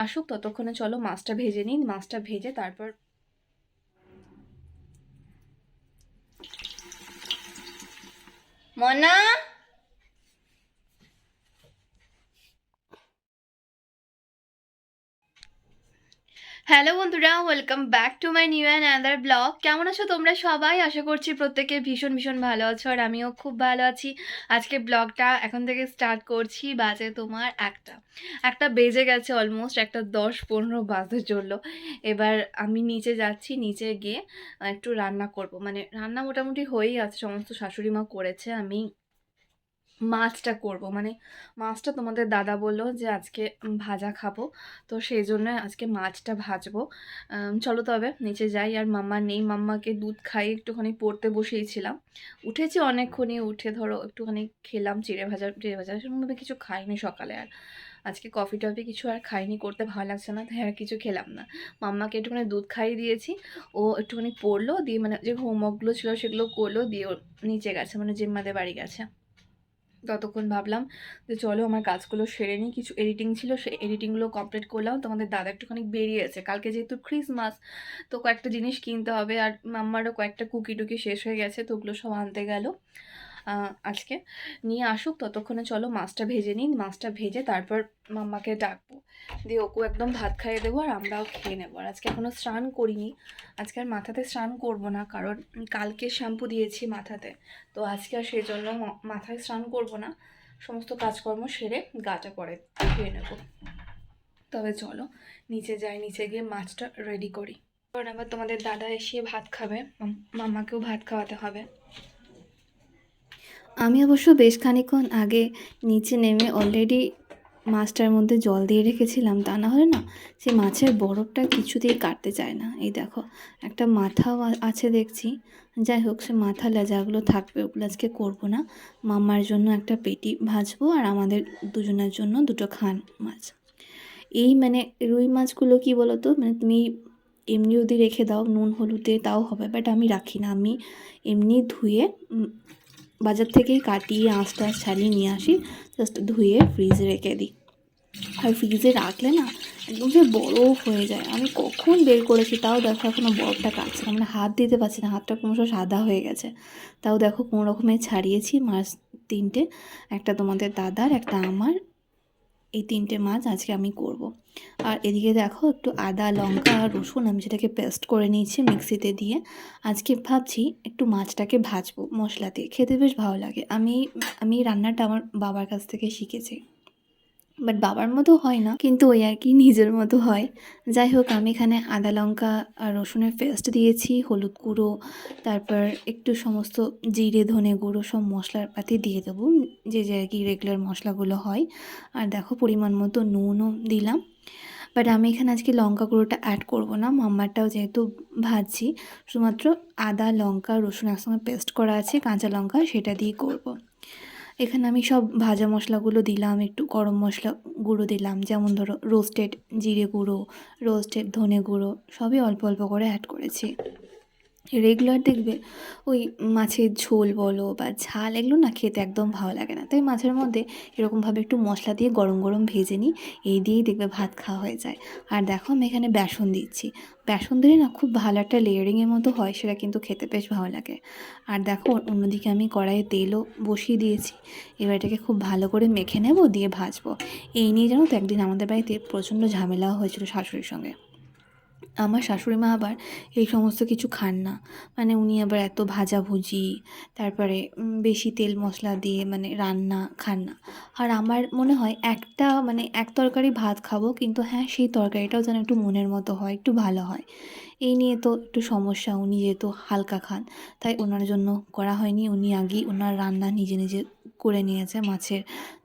আসুক ততক্ষণে চলো মাছটা ভেজে নিন মাছটা ভেজে তারপর মনা! হ্যালো বন্ধুরা welcome back to my new and other blog কেমন আছো তোমরা সবাই? আশা করছি প্রত্যেকে ভীষণ ভীষণ ভালো আছো আর আমিও খুব ভালো আছি। আজকে ব্লগটা এখন থেকে স্টার্ট করছি, বাজে তোমার একটা। একটা বেজে গেছে অলমোস্ট একটা দশ পনেরো বাজতে চলল। এবার আমি নিচে যাচ্ছি, নিচে গিয়ে একটু রান্না করব। মানে রান্না মোটামুটি হয়েই আছে, সমস্ত শাশুড়ি মা করেছে, আমি মাছটা করব। মানে মাছটা তোমাদের দাদা বলল যে, আজকে ভাজা খাব। তো সেই জন্য আজকে মাছটা ভাজবো। চলো তবে নিচে যাই। আর মাম্মা নেই। মাম্মাকে দুধ খাই একটুখানি পড়তে বসিয়েছিলাম। উঠেছি অনেকক্ষণই। উঠে ধরো একটুখানি খেলাম চিড়ে ভাজা। চিড়ে ভাজা সেরকমভাবে কিছু খাইনি সকালে। আর আজকে কফি টফি কিছু আর খাইনি। করতে ভালো লাগছে না, তাই আর কিছু খেলাম না। মাম্মাকে একটুখানি দুধ খাইয়ে দিয়েছি। ও একটুখানি পড়ল। দিয়ে মানে যে হোমওয়ার্কগুলো ছিল সেগুলো করল। দিয়ে ও নিচে গেছে। মানে জিম্মাদের বাড়ি গেছে। ততক্ষণ ভাবলাম যে চলো আমার কাজগুলো সেরে নিই। কিছু এডিটিং ছিল, সেই এডিটিংগুলো কমপ্লিট করলাম। তোমাদের দাদা একটুখানি বেরিয়ে আছে কালকে যেহেতু ক্রিসমাস তো কয়েকটা জিনিস কিনতে হবে। আর মাম্মারও কয়েকটা কুকি টুকি শেষ হয়ে গেছে, তো ওগুলো সব আনতে গেল। আজকে। নিয়ে আসুক, ততক্ষণে চলো মাছটা ভেজে নিই। মাছটা ভেজে তারপর মাম্মাকে ডাকবো। দিয়ে ওকেও একদম ভাত খাইয়ে দেবো আর আমরাও খেয়ে নেব। আর আজকে এখনও স্নান করিনি। আজকে আর মাথাতে স্নান করব না কারণ কালকে শ্যাম্পু দিয়েছি মাথাতে। তো আজকে আর সেই জন্য মাথায় স্নান করব না। সমস্ত কাজকর্ম সেরে গাটা পরে খেয়ে নেব। তবে চলো, নিচে যাই, নিচে গিয়ে মাছটা রেডি করি। কারণ আবার তোমাদের দাদা এসে ভাত খাবে। মাম- মাম্মাকেও ভাত খাওয়াতে হবে। আমি অবশ্য বেশ খানিক্ষণ আগে নিচে নেমে অলরেডি মাছটার মধ্যে জল দিয়ে রেখেছিলাম, তা না হলে না সে মাছের বরফটা কিছুতেই কাটতে চায় না। এই দেখো, একটা মাথাও আছে দেখছি। যাই হোক, সে মাথা লেজাগুলো থাকবে ওগুলো আজকে করব না। মামার জন্য একটা পেটি ভাজবো আর আমাদের দুজনের জন্য দুটো খান মাছ। এই মানে রুই মাছগুলো কি বলো তো মানে তুমি এমনি যদি রেখে দাও, নুন, হলুদে তাও হবে বাট আমি রাখি না। আমি এমনি ধুয়ে বাজার থেকেই কাটিয়ে আঁশ টাশ ছাড়িয়ে নিয়ে আসি। জাস্ট ধুয়ে ফ্রিজে রেখে দিই। আর ফ্রিজে রাখলে না, একদম যে বরফ হয়ে যায়। আমি কখন বের করেছি তাও দেখো এখনও বরফটা কাটছে না। মানে হাত দিতে পারছি না, হাতটা ক্রমশ সাদা হয়ে গেছে। তাও দেখো, কোনো রকমে ছাড়িয়েছি মাছ তিনটে, একটা তোমাদের দাদার, একটা আমার। এই তিনটে মাছ আজকে আমি করব। আর এদিকে দেখো একটু আদা, লঙ্কা, আর রসুন আমি যেটাকে পেস্ট করে নিয়েছি মিক্সিতে দিয়ে। আজকে ভাবছি একটু মাছটাকে ভাজবো মশলা দিয়ে। খেতে বেশ ভালো লাগে। আমি আমি রান্নাটা আমার বাবার কাছ থেকে শিখেছি। বাট বাবার মতো হয় না, কিন্তু ওই আর কি নিজের মতো হয়। যাই হোক, আমি এখানে আদা লঙ্কা আর রসুনের পেস্ট দিয়েছি, হলুদ গুঁড়ো, তারপর একটু সমস্ত জিরে, ধনে গুঁড়ো সব মশলার পাতি দিয়ে দেবো, যে যে আর কি রেগুলার মশলাগুলো হয়। আর দেখো, পরিমাণ মতো নুনও দিলাম। বাট আমি এখানে আজকে লঙ্কা গুঁড়োটা অ্যাড করব না, মাম্মারটাও যেহেতু ভাজছি, শুধুমাত্র আদা, লঙ্কা, রসুন একসঙ্গে পেস্ট করা আছে, কাঁচা লঙ্কা সেটা দিয়ে করব। এখানে আমি সব ভাজা মশলাগুলো দিলাম, একটু গরম মশলা গুঁড়ো দিলাম, যেমন ধরো রোস্টেড জিরে গুঁড়ো রোস্টেড ধনে গুঁড়ো, সবই অল্প অল্প করে অ্যাড করেছি। রেগুলার দেখবে ওই মাছের ঝোল বলো বা ঝাল এগুলো না খেতে একদম ভালো লাগে না। তাই মাছের মধ্যে এরকমভাবে একটু মশলা দিয়ে গরম গরম ভেজে নিই, এই দিয়েই দেখবে ভাত খাওয়া হয়ে যায়। আর দেখো আমি এখানে বেসন দিচ্ছি। বেসন দিলে না খুব ভালো একটা লেয়ারিংয়ের মতো হয়, সেটা কিন্তু খেতে বেশ ভালো লাগে। আর দেখো অন্যদিকে আমি কড়াইয়ে তেলও বসিয়ে দিয়েছি। এবার এটাকে খুব ভালো করে মেখে নেব, দিয়ে ভাজবো। এই নিয়ে জানো তো একদিন আমাদের বাড়িতে প্রচণ্ড ঝামেলাও হয়েছিল শাশুড়ির সঙ্গে। আমার শাশুড়ি মা আবার এই সমস্ত কিছু খান না। মানে উনি আবার এত ভাজাভুজি তারপরে বেশি তেল মশলা দিয়ে মানে রান্না খান না। আর আমার মনে হয় একটা মানে এক তরকারি ভাত খাব, কিন্তু হ্যাঁ সেই তরকারিটাও যেন একটু মনের মতো হয়, একটু ভালো হয়। এই নিয়ে তো একটু সমস্যা। উনি যেহেতু হালকা খান, তাই ওনার জন্য করা হয়নি। উনি আগেই ওনার রান্না নিজে নিজে করে নিয়েছে। মাছের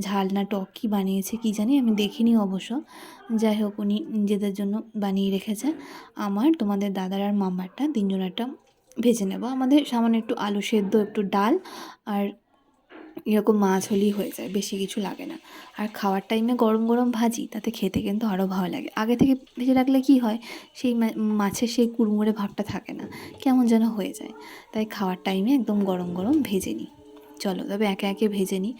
ঝাল না টক কী বানিয়েছে কি জানি আমি দেখিনি অবশ্য। যাই হোক, উনি নিজেদের জন্য বানিয়ে রেখেছে আমার, তোমাদের দাদার আর মামারটা, তিনজনেরটা ভেজে নেব। আমাদের সামান্য একটু আলু সেদ্ধ, একটু ডাল আর এরকম মাছ হলেই হয়ে যায়, বেশি কিছু লাগে না। আর খাওয়ার টাইমে গরম গরম ভাজি, তাতে খেতে কিন্তু আরও ভালো লাগে। আগে থেকে ভেজে রাখলে কি হয়, সেই মাছের সেই কুড়মুড়ে ভাবটা থাকে না, কেমন যেন হয়ে যায়। তাই খাওয়ার টাইমে একদম গরম গরম ভেজে নিই। চলো, তবে একে একে ভেজে নিই।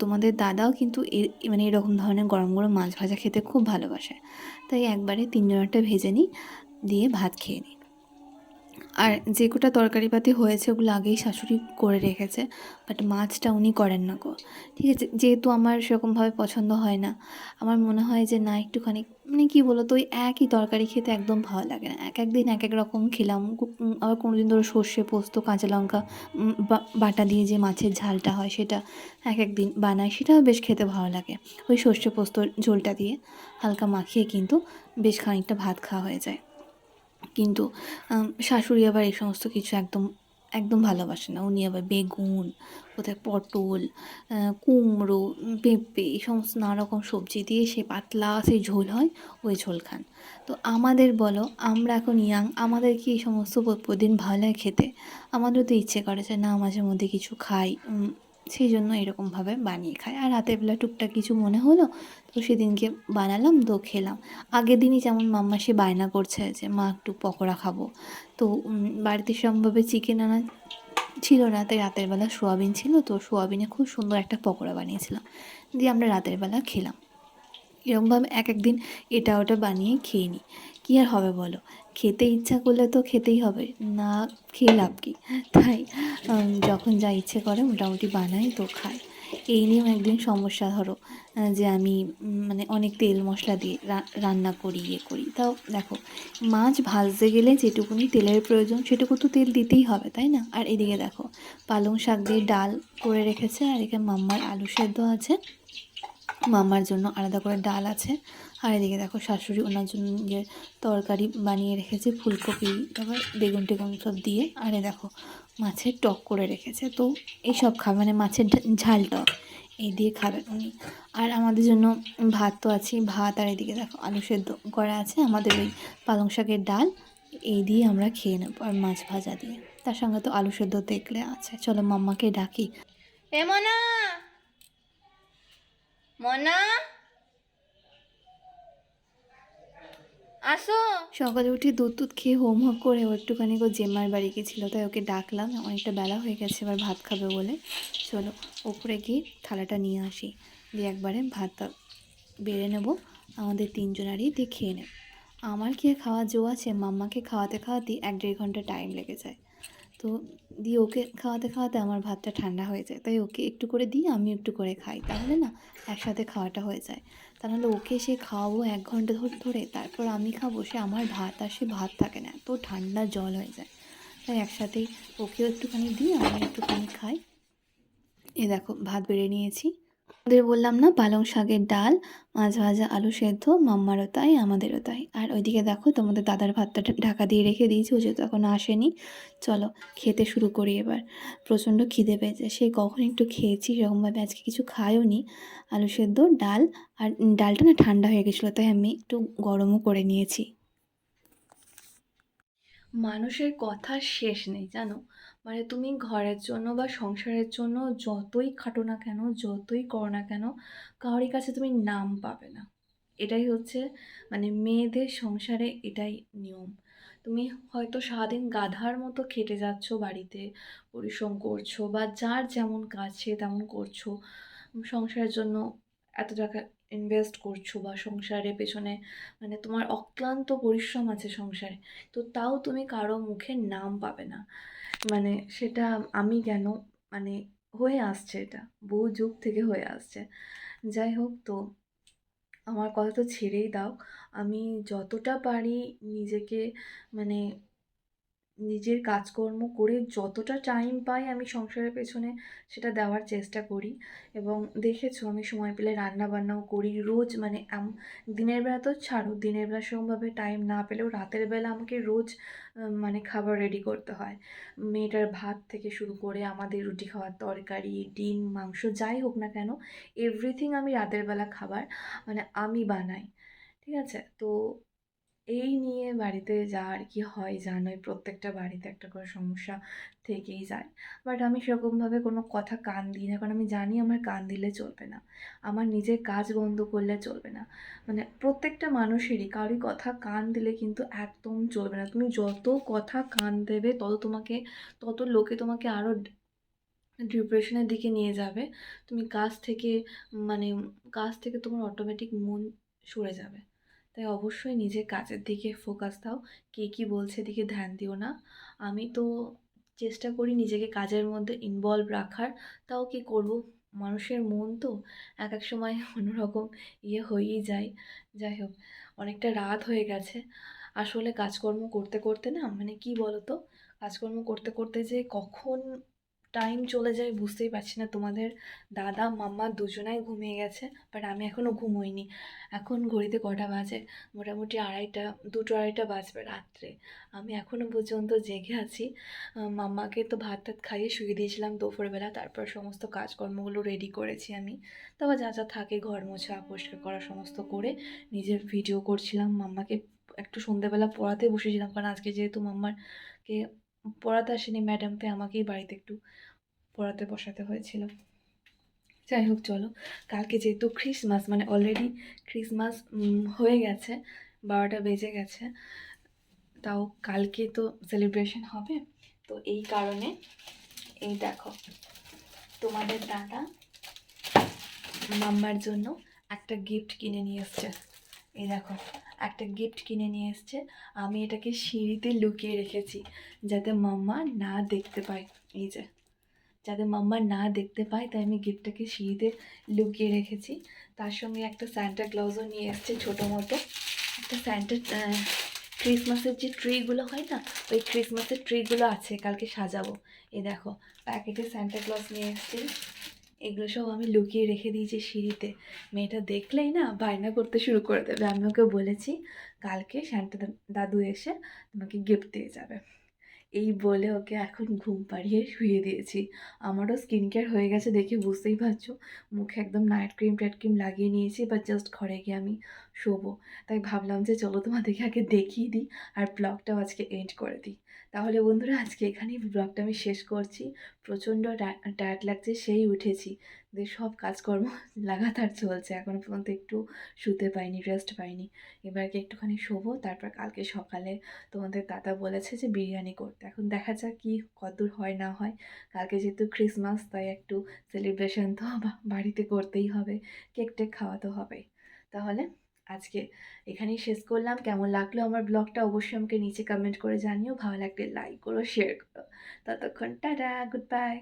তোমাদের দাদাও কিন্তু মানে এরকম ধরনের গরম গরম মাছ ভাজা খেতে খুব ভালোবাসে। তাই একবারে তিনজনেরটা ভেজে নিই, দিয়ে ভাত খেয়ে নিই। আর যে কটা তরকারিপাতি হয়েছে ওগুলো আগেই শাশুড়ি করে রেখেছে বাট মাছটা উনি করেন না গো। ঠিক আছে, যেহেতু আমার সেরকমভাবে পছন্দ হয় না, আমার মনে হয় যে না, একটুখানি মানে কী বলো তো ওই একই তরকারি খেতে একদম ভালো লাগে না। এক এক দিন এক এক রকম খেলাম আবার কোনো দিন ধরো সর্ষে, পোস্ত, কাঁচা লঙ্কা বাটা দিয়ে যে মাছের ঝালটা হয় সেটা এক এক দিন বানাই, সেটাও বেশ খেতে ভালো লাগে। ওই সর্ষে, পোস্ত ঝোলটা দিয়ে হালকা মাখিয়ে কিন্তু বেশ খানিকটা ভাত খাওয়া হয়ে যায়। কিন্তু শাশুড়ি আবার এই সমস্ত কিছু একদম একদম ভালোবাসে না। উনি আবার বেগুন, কোথায় পটল কুমড়ো পেঁপে, এই সমস্ত নানা রকম সবজি দিয়ে সে পাতলা সেই ঝোল হয়, ওই ঝোল খান। তো আমাদের বলো, আমরা এখন ইয়াং আমাদের কি এই সমস্ত প্র- প্রতিদিন ভালো লাগে খেতে? আমাদেরও তো ইচ্ছে করে যে না, মাঝে মধ্যে কিছু খাই সেই জন্য এরকমভাবে বানিয়ে খাই। আর রাতের বেলা টুকটাক কিছু মনে হলো, তো সেদিনকে বানালাম, তো খেলাম। আগের দিনই যেমন মাম্মা সে বায়না করছে যে, মা, একটু পকোড়া খাব। তো বাড়িতে সেরকমভাবে চিকেন আনা ছিল না, তাই রাতের বেলা সোয়াবিন ছিল, তো সোয়াবিনে খুব সুন্দর একটা পকোড়া বানিয়েছিলাম। দিয়ে আমরা রাতের বেলা খেলাম। এরকমভাবে এক এক দিন এটা ওটা বানিয়ে খেয়ে নিই। কী আর হবে বলো? খেতে ইচ্ছা করলে তো খেতেই হবে, না খেয়ে লাভ কী? তাই যখন যা ইচ্ছে করে মোটামুটি বানাই তো খাই। এই নিয়েও একদিন সমস্যা ধরো যে আমি মানে অনেক তেল মশলা দিয়ে রান্না করি ইয়ে করি। তাও দেখো, মাছ ভাজতে গেলে যেটুকুনি তেলের প্রয়োজন সেটুকু তো তেল দিতেই হবে, তাই না? আর এদিকে দেখো, পালং শাক দিয়ে ডাল করে রেখেছে, আর এখানে মাম্মার আলু সেদ্ধ আছে। মাম্মার জন্য আলাদা করে ডাল আছে। আর এদিকে দেখো শাশুড়ি ওনার জন্য যে তরকারি বানিয়ে রেখেছে, ফুলকপি, তারপর বেগুন টেগুন সব দিয়ে। আর এ দেখো মাছের টক করে রেখেছে, তো এইসব খাবে মানে মাছের ঝাল টক, এই দিয়ে খাবেন উনি। আর আমাদের জন্য ভাত তো আছেই, ভাত আর এদিকে দেখো আলু সেদ্ধ করা আছে, আমাদের ওই পালং শাকের ডাল, এই দিয়ে আমরা খেয়ে নেব আর মাছ ভাজা দিয়ে। তার সঙ্গে তো আলু সেদ্ধ দেখলে আছে, চলো মাম্মাকে ডাকি। এ সকালে উঠে দুধ দুধ খেয়ে হোমওয়ার্ক করে ও একটুখানি ও জেম্মার বাড়ি গেছিল, তাই ওকে ডাকলাম। অনেকটা বেলা হয়ে গেছে, এবার ভাত খাবে বলে। চলো, ওপরে গিয়ে থালাটা নিয়ে আসি। দিয়ে একবারে ভাতটা বেড়ে নেব। আমাদের তিনজনারই দিয়ে খেয়ে নেব। আমার কি খাওয়া জো আছে? মাম্মাকে খাওয়াতে খাওয়াতে এক দেড় ঘণ্টা টাইম লেগে যায়। তো দিয়ে ওকে খাওয়াতে খাওয়াতে আমার ভাতটা ঠান্ডা হয়ে যায়। তাই ওকে একটু করে দিই আমি একটু করে খাই। তাহলে না, একসাথে খাওয়াটা হয়ে যায়। তা নাহলে ওকে সে খাওয়াবো এক ঘণ্টা ধরে ধরে, তারপর আমি খাব সে আমার ভাত আর সে ভাত থাকে না। এত ঠান্ডা জল হয়ে যায়। তাই একসাথেই ওকেও একটুখানি দিই আমি একটুখানি খাই। এ দেখো, ভাত বেড়ে নিয়েছি। ওদের বললাম না, পালং শাকের ডাল, মাছ ভাজা, আলু সেদ্ধ, মাম্মারও তাই, আমাদেরও তাই। আর ওইদিকে দেখো, তোমাদের দাদার ভাতটা ঢাকা দিয়ে রেখে দিয়েছি, ও যেহেতু এখন আসেনি। চলো, খেতে শুরু করি এবার। প্রচণ্ড খিদে পেয়েছে। সে কখন একটু খেয়েছি, সেরকমভাবে আজকে কিছু খায়ও নি আলু সেদ্ধ, ডাল, আর ডালটা না ঠান্ডা হয়ে গেছিল, তাই আমি একটু গরমও করে নিয়েছি। মানুষের কথা শেষ নেই, জানো? মানে তুমি ঘরের জন্য বা সংসারের জন্য যতই খাটো না কেন, যতই করো না কেন কারোর কাছে তুমি নাম পাবে না। এটাই হচ্ছে মানে মেয়েদের সংসারে এটাই নিয়ম। তুমি হয়তো সারাদিন গাধার মতো খেটে যাচ্ছ বাড়িতে, পরিশ্রম করছ বা যার যেমন কাজ সে তেমন করছ, সংসারের জন্য এত টাকা ইনভেস্ট করছ বা সংসারের পেছনে মানে তোমার অক্লান্ত পরিশ্রম আছে সংসারে, তো তাও তুমি কারও মুখে নাম পাবে না। মানে সেটা আমি কেন মানে হয়ে আসছে এটা, বহু যুগ থেকে হয়ে আসছে। যাই হোক তো, আমার কথা তো ছেড়েই দাও। আমি যতটা পারি নিজেকে মানে নিজের কাজকর্ম করে যতটা টাইম পাই আমি সংসারের পেছনে সেটা দেওয়ার চেষ্টা করি। এবং দেখেছ আমি সময় পেলে রান্না বান্নাও করি রোজ মানে দিনের বেলা তো ছাড়ো, দিনের বেলা সেরকমভাবে টাইম না পেলেও রাতের বেলা আমাকে রোজ মানে খাবার রেডি করতে হয়। মেয়েটার ভাত থেকে শুরু করে আমাদের রুটি খাওয়ার তরকারি, ডিম, মাংস যাই হোক না কেন এভরিথিং আমি রাতের বেলা খাবার মানে আমি বানাই। ঠিক আছে? তো এই নিয়ে বাড়িতে যা আর কি হয় জানোই, প্রত্যেকটা বাড়িতে একটা করে সমস্যা থেকেই যায়। বাট আমি সেরকমভাবে কোনো কথা কান দিই না, কারণ আমি জানি আমার কান দিলে চলবে না। আমার নিজের কাজ বন্ধ করলে চলবে না। মানে প্রত্যেকটা মানুষেরই কারোর কথা কান দিলে কিন্তু একদম চলবে না। তুমি যত কথা কান দেবে, তত তোমাকে, তত লোকে তোমাকে আরও ডিপ্রেশনের দিকে নিয়ে যাবে। তুমি কাজ থেকে মানে কাজ থেকে তোমার অটোমেটিক মন সরে যাবে। তাই অবশ্যই নিজের কাজের দিকে ফোকাস দাও। কে কী বলছে দিকে ধ্যান দিও না। আমি তো চেষ্টা করি নিজেকে কাজের মধ্যে ইনভলভ রাখার। তাও কি করব? মানুষের মন তো এক এক সময় অন্যরকম ইয়ে হয়েই যায়। যাই হোক, অনেকটা রাত হয়ে গেছে। আসলে কাজকর্ম করতে করতে না মানে কি বলো তো কাজকর্ম করতে করতে যে কখন টাইম চলে যায়, বুঝতেই পারছি না তোমাদের দাদা, মাম্মা দুজনাই ঘুমিয়ে গেছে বাট আমি এখনও ঘুমোইনি। এখন ঘড়িতে কটা বাজে? মোটামুটি আড়াইটা, দুটো আড়াইটা বাজবে রাত্রে। আমি এখনও পর্যন্ত জেগে আছি। মাম্মাকে তো ভাত টাত খাইয়ে শুয়ে দিয়েছিলাম দুপুরবেলা, তারপর সমস্ত কাজকর্মগুলো রেডি করেছি আমি। তারপর যা যা থাকে ঘর মোছা, পরিষ্কার করা সমস্ত করে নিজের ভিডিও করছিলাম। মাম্মাকে একটু সন্ধ্যেবেলা পড়াতে বসেছিলাম, কারণ আজকে যেহেতু মাম্মারকে পড়াতে আসেনি ম্যাডাম তাই আমাকেই বাড়িতে একটু পড়াতে বসাতে হয়েছিল। যাই হোক, চলো। কালকে যেহেতু ক্রিসমাস মানে অলরেডি ক্রিসমাস হয়ে গেছে, বারোটা বেজে গেছে, তাও কালকে তো সেলিব্রেশন হবে। তো এই কারণে, এই দেখো, তোমাদের দাদা মাম্মার জন্য একটা গিফট কিনে নিয়ে এসছে। এই দেখো একটা গিফট কিনে নিয়ে এসছে। আমি এটাকে সিঁড়িতে লুকিয়ে রেখেছি, যাতে মাম্মা না দেখতে পায়। এই যে, যাতে মাম্মা না দেখতে পায়, তাই আমি গিফটটাকে সিঁড়িতে লুকিয়ে রেখেছি। তার সঙ্গে একটা স্যান্টা ক্লজও নিয়ে এসছে ছোটো মতো। একটা স্যান্টা ক্রিসমাসের যে ট্রিগুলো হয় না, ওই ক্রিসমাসের ট্রিগুলো আছে, কালকে সাজাবো। এই দেখো প্যাকেটে স্যান্টা ক্লজ নিয়ে এসছি। এগুলো সব আমি লুকিয়ে রেখে দিয়েছি সিঁড়িতে। মেয়েটা দেখলেই না বায়না করতে শুরু করে দেবে। আমি ওকে বলেছি, কালকে স্যান্টা দাদু এসে তোমাকে গিফট দিয়ে যাবে। এই বলে ওকে এখন ঘুম পাড়িয়ে শুয়ে দিয়েছি। আমারও স্কিন কেয়ার হয়ে গেছে দেখে বুঝতেই পারছ। মুখে একদম নাইট ক্রিম টাইট ক্রিম লাগিয়ে নিয়েছি বা জাস্ট ঘরে গিয়ে আমি শোবো। তাই ভাবলাম যে চলো তোমাদেরকে আগে দেখিয়ে দিই আর ব্লগটাও আজকে এন্ড করে দিই। তাহলে বন্ধুরা, আজকে এখানেই ব্লগটা আমি শেষ করছি। প্রচণ্ড টায়ার্ড লাগছে, সেই উঠেছি। দিয়ে সব কাজকর্ম লাগাতার চলছে এখনও পর্যন্ত একটু শুতে পাইনি রেস্ট পাইনি। এবারকে একটুখানি শোবো, তারপর কালকে সকালে তোমাদের দাদা বলেছে যে বিরিয়ানি করতে। এখন দেখা যাক কি, কতদূর হয় না হয়। কালকে যেহেতু ক্রিসমাস তাই একটু সেলিব্রেশন তো বাড়িতে করতেই হবে কেক টেক খাওয়াতে হবে তাহলে আজকে এখানেই শেষ করলাম। কেমন লাগল আমার ব্লগটা অবশ্যই আমাকে নিচে কমেন্ট করে জানিও। ভালো লাগলে লাইক করো শেয়ার করো। ততক্ষণ টাটা গুড বাই